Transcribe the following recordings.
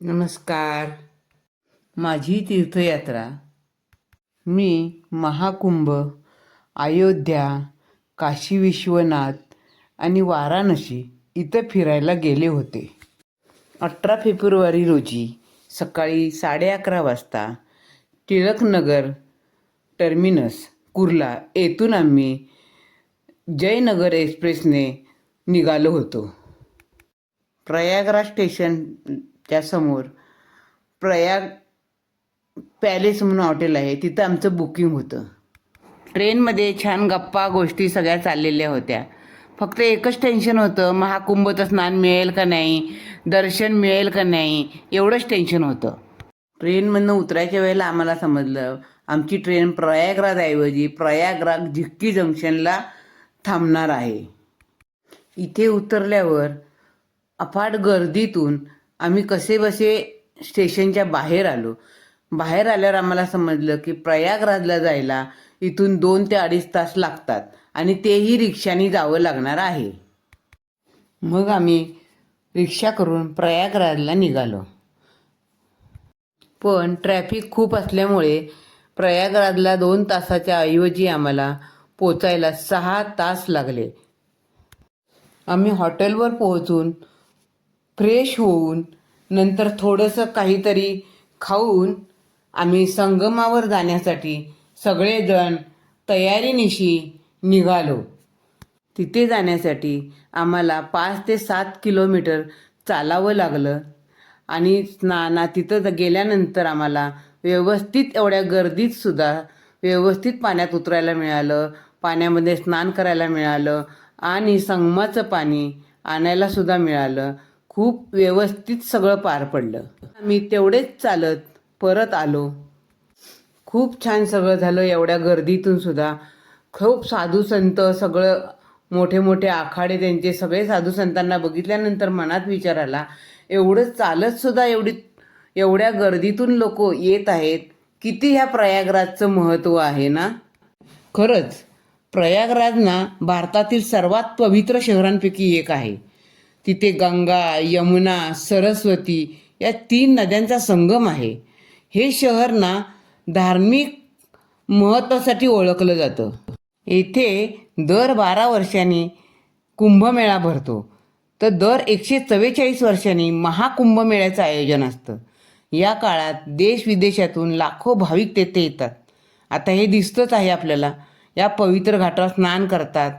नमस्कार. माझी तीर्थयात्रा मी महाकुंभ अयोध्या काशी विश्वनाथ आणि वाराणसी इथं फिरायला गेले होते. अठरा फेब्रुवारी रोजी सकाळी साडे अकरा वाजता टिळकनगर टर्मिनस कुर्ला येथून आम्ही जयनगर एक्सप्रेसने निघालो होतो. प्रयागराज स्टेशन समोर प्रयाग पॅलेस म्हणून हॉटेल आहे. तिथं आमचं बुकिंग होतं. ट्रेनमध्ये छान गप्पा गोष्टी सगळ्या चाललेल्या होत्या. फक्त एकच टेन्शन होतं महाकुंभचं स्नान मिळेल का नाही दर्शन मिळेल का नाही एवढंच टेन्शन होतं. ट्रेनमधनं उतरायच्या वेळेला आम्हाला समजलं आमची ट्रेन प्रयागराजऐवजी प्रयागराज झिक्की जंक्शनला थांबणार आहे. इथे उतरल्यावर अफाट गर्दीतून आम्ही कसे बसे स्टेशनच्या बाहेर आलो. बाहेर आल्यावर आम्हाला समजलं की प्रयागराजला जायला इथून दोन ते अडीच तास लागतात आणि तेही रिक्षाने जावं लागणार आहे. मग आम्ही रिक्षा करून प्रयागराजला निघालो. पण ट्रॅफिक खूप असल्यामुळे प्रयागराजला दोन तासाच्या ऐवजी आम्हाला पोचायला सहा तास लागले. आम्ही हॉटेलवर पोहोचून फ्रेश होऊन नंतर थोडंसं काहीतरी खाऊन आम्ही संगमावर जाण्यासाठी सगळेजण तयारीनिशी निघालो. तिथे जाण्यासाठी आम्हाला पाच ते सात किलोमीटर चालावं लागलं आणि स्नाना तिथं गेल्यानंतर आम्हाला व्यवस्थित एवढ्या गर्दीत सुद्धा व्यवस्थित पाण्यात उतरायला मिळालं पाण्यामध्ये स्नान करायला मिळालं आणि संगमाचं पाणी आणायलासुद्धा मिळालं. खूप व्यवस्थित सगळं पार पडलं. आम्ही तेवढेच चालत परत आलो. खूप छान सगळं झालं एवढ्या गर्दीतून सुद्धा. खूप साधू संत सगळं मोठे मोठे आखाडे त्यांचे सगळे साधू संतांना बघितल्यानंतर मनात विचार आला एवढं चालत सुद्धा एवढी एवढ्या गर्दीतून लोक येत आहेत किती ह्या प्रयागराजचं महत्त्व आहे ना? खरंच प्रयागराज ना भारतातील सर्वात पवित्र शहरांपैकी एक आहे. तिथे गंगा यमुना सरस्वती या तीन नद्यांचा संगम आहे. हे शहर ना धार्मिक महत्त्वासाठी ओळखलं जातं. येथे दर बारा वर्षांनी कुंभमेळा भरतो. तर दर एकशे चव्वेचाळीस वर्षांनी महाकुंभमेळ्याचं आयोजन असतं. या काळात देश विदेशातून लाखो भाविक तेथे येतात. आता हे दिसतंच आहे आपल्याला. या पवित्र घाटावर स्नान करतात.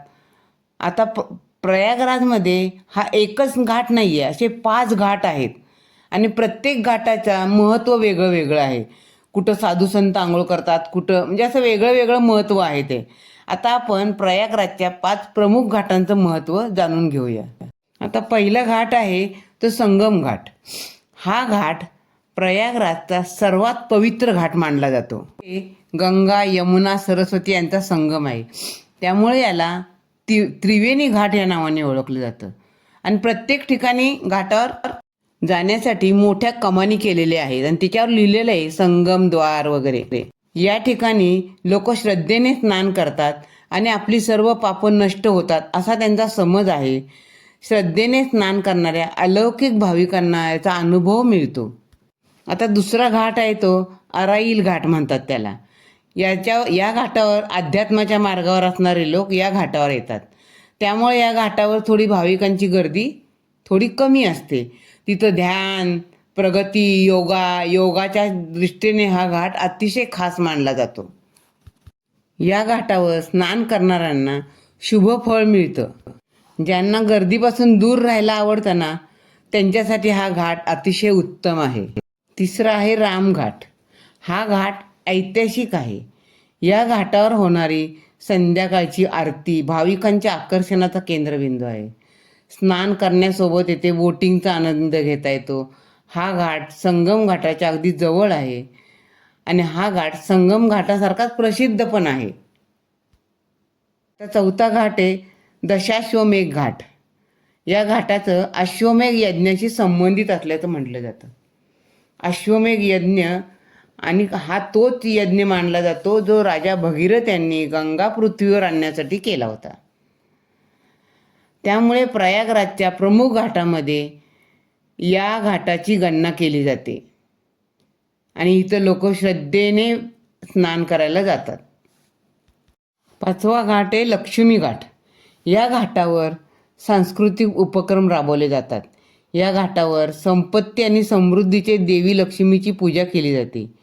आता प प्रयागराजमध्ये हा एकच घाट नाही आहे असे पाच घाट आहेत. आणि प्रत्येक घाटाचं महत्त्व वेगळं वेगळं आहे. कुठं साधू संत आंघोळ करतात कुठं म्हणजे असं वेगळं वेगळं महत्त्व आहे ते. आता आपण प्रयागराजच्या पाच प्रमुख घाटांचं महत्त्व जाणून घेऊया. आता पहिला घाट आहे तो संगम घाट. हा घाट प्रयागराजचा सर्वात पवित्र घाट मानला जातो. हे गंगा यमुना सरस्वती यांचा संगम आहे. त्यामुळे याला ति त्रिवेणी घाट या नावाने ओळखलं जातं. आणि प्रत्येक ठिकाणी घाटावर जाण्यासाठी मोठ्या कमानी केलेल्या आहेत. आणि तिच्यावर लिहिलेलं आहे संगमद्वार वगैरे. या ठिकाणी लोक श्रद्धेने स्नान करतात आणि आपली सर्व पापं नष्ट होतात असा त्यांचा समज आहे. श्रद्धेने स्नान करणाऱ्या अलौकिक भाविकांना याचा अनुभव मिळतो. आता दुसरा घाट आहे तो अराईल घाट म्हणतात त्याला. याच्या या घाटावर अध्यात्माच्या मार्गावर असणारे लोक या घाटावर येतात. त्यामुळे या घाटावर थोडी भाविकांची गर्दी थोडी कमी असते. तिथं ध्यान प्रगती योगा योगाच्या दृष्टीने हा घाट अतिशय खास मानला जातो. या घाटावर स्नान करणाऱ्यांना शुभ फळ मिळतं. ज्यांना गर्दीपासून दूर राहायला आवडतं ना त्यांच्यासाठी हा घाट अतिशय उत्तम आहे. तिसरा आहे रामघाट. हा घाट ऐतिहासिक आहे. या घाटावर होणारी संध्याकाळची आरती भाविकांच्या आकर्षणाचा केंद्रबिंदू आहे. स्नान करण्यासोबत येथे बोटिंगचा आनंद घेता येतो. हा घाट संगम घाटाच्या अगदी जवळ आहे आणि हा घाट संगम घाटासारखाच प्रसिद्ध पण आहे. तर चौथा घाट आहे दशाश्वमेघ घाट. या घाटाचं अश्वमेघ यज्ञाशी संबंधित असल्याचं म्हटलं जातं. अश्वमेघ यज्ञ आणि हा तोच यज्ञ मानला जातो जो राजा भगीरथ यांनी गंगा पृथ्वीवर आणण्यासाठी केला होता. त्यामुळे प्रयागराजच्या प्रमुख घाटामध्ये या घाटाची गणना केली जाते. आणि इथं लोक श्रद्धेने स्नान करायला जातात. पाचवा घाट आहे लक्ष्मी घाट. या घाटावर सांस्कृतिक उपक्रम राबवले जातात. या घाटावर संपत्ती आणि समृद्धीचे देवी लक्ष्मीची पूजा केली जाते.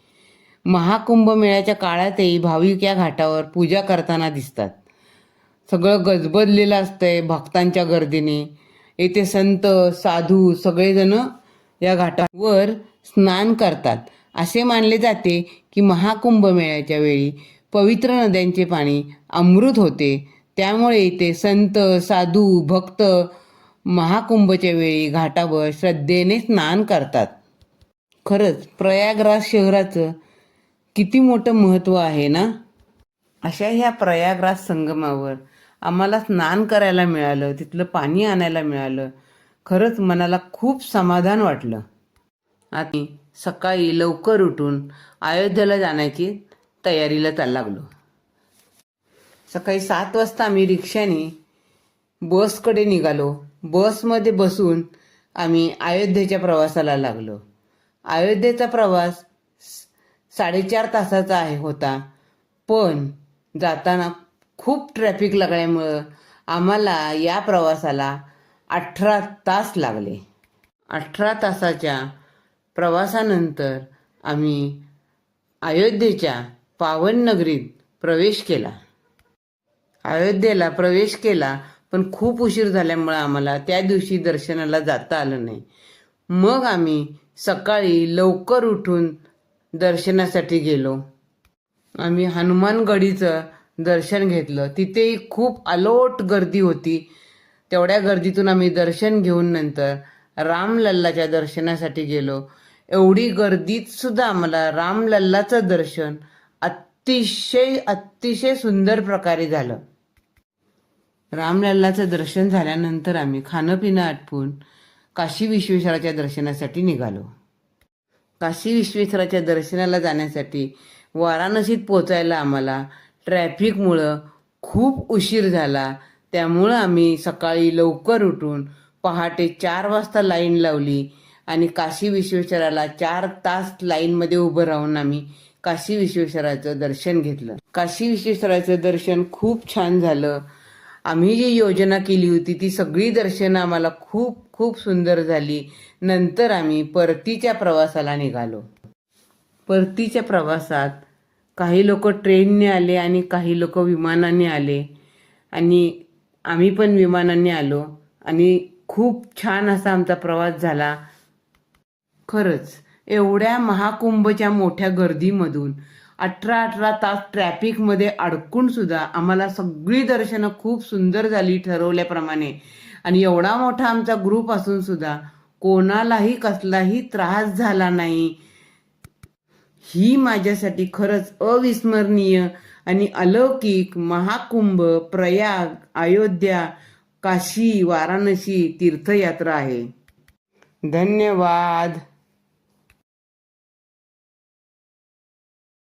महाकुंभमेळ्याच्या काळातही भाविक या घाटावर पूजा करताना दिसतात. सगळं गजबजलेलं असतंय भक्तांच्या गर्दीने. येथे संत साधू सगळेजण या घाटावर स्नान करतात. असे मानले जाते की महाकुंभमेळ्याच्या वेळी पवित्र नद्यांचे पाणी अमृत होते. त्यामुळे इथे संत साधू भक्त महाकुंभच्या वेळी घाटावर श्रद्धेने स्नान करतात. खरंच प्रयागराज शहराचं किती मोठं महत्त्व आहे ना? अशा ह्या प्रयागराज संगमावर आम्हाला स्नान करायला मिळालं तिथलं पाणी आणायला मिळालं. खरंच मनाला खूप समाधान वाटलं. आणि सकाळी लवकर उठून अयोध्येला जाण्याची तयारीला चालला लागलो. सकाळी सात वाजता आम्ही रिक्षाने बसकडे निघालो. बसमध्ये बसून आम्ही अयोध्येच्या प्रवासाला लागलो. अयोध्येचा प्रवास साडेचार तासाचा आहे होता. पण जाताना खूप ट्रॅफिक लागल्यामुळं आम्हाला या प्रवासाला अठरा तास लागले. अठरा तासाच्या प्रवासानंतर आम्ही अयोध्येच्या पावननगरीत प्रवेश केला. अयोध्येला प्रवेश केला पण खूप उशीर झाल्यामुळं आम्हाला त्या दिवशी दर्शनाला जाता आलं नाही. मग आम्ही सकाळी लवकर उठून दर्शनासाठी गेलो. आम्ही हनुमानगडीचं दर्शन घेतलं. तिथेही खूप अलोट गर्दी होती. तेवढ्या गर्दीतून आम्ही दर्शन घेऊन नंतर रामलल्लाच्या दर्शनासाठी गेलो. एवढी गर्दीत सुद्धा आम्हाला रामलल्लाचं दर्शन अतिशय अतिशय सुंदर प्रकारे झालं. रामलल्लाचं दर्शन झाल्यानंतर आम्ही खाणं पिणं आटपून काशी विश्वेश्वराच्या दर्शनासाठी निघालो. काशी विश्वेश्वराच्या दर्शनाला जाण्यासाठी वाराणसीत पोचायला आम्हाला ट्रॅफिकमुळं खूप उशीर झाला. त्यामुळं आम्ही सकाळी लवकर उठून पहाटे चार वाजता लाईन लावली आणि काशी विश्वेश्वराला चार तास लाईनमध्ये उभं राहून आम्ही काशी विश्वेश्वराचं दर्शन घेतलं. काशी विश्वेश्वराचं दर्शन खूप छान झालं. आम्ही जी योजना केली होती ती सगळी दर्शनं आम्हाला खूप खूप सुंदर झाली. नंतर आम्ही परतीच्या प्रवासाला निघालो. परतीच्या प्रवासात काही लोक ट्रेनने आले आणि काही लोक विमानाने आले. आणि आम्ही पण विमानाने आलो. आणि खूप छान असा आमचा प्रवास झाला. खरंच एवढ्या महाकुंभच्या मोठ्या गर्दीमधून अठरा अठरा तास ट्रॅफिकमध्ये अडकून सुद्धा आम्हाला सगळी दर्शनं खूप सुंदर झाली ठरवल्याप्रमाणे. आणि एवढा मोठा आमचा ग्रुप असून सुद्धा कोणालाही कसलाही त्रास झाला नाही. ही माझ्यासाठी खरंच अविस्मरणीय आणि अलौकिक महाकुंभ प्रयाग अयोध्या काशी वाराणसी तीर्थयात्रा आहे. धन्यवाद.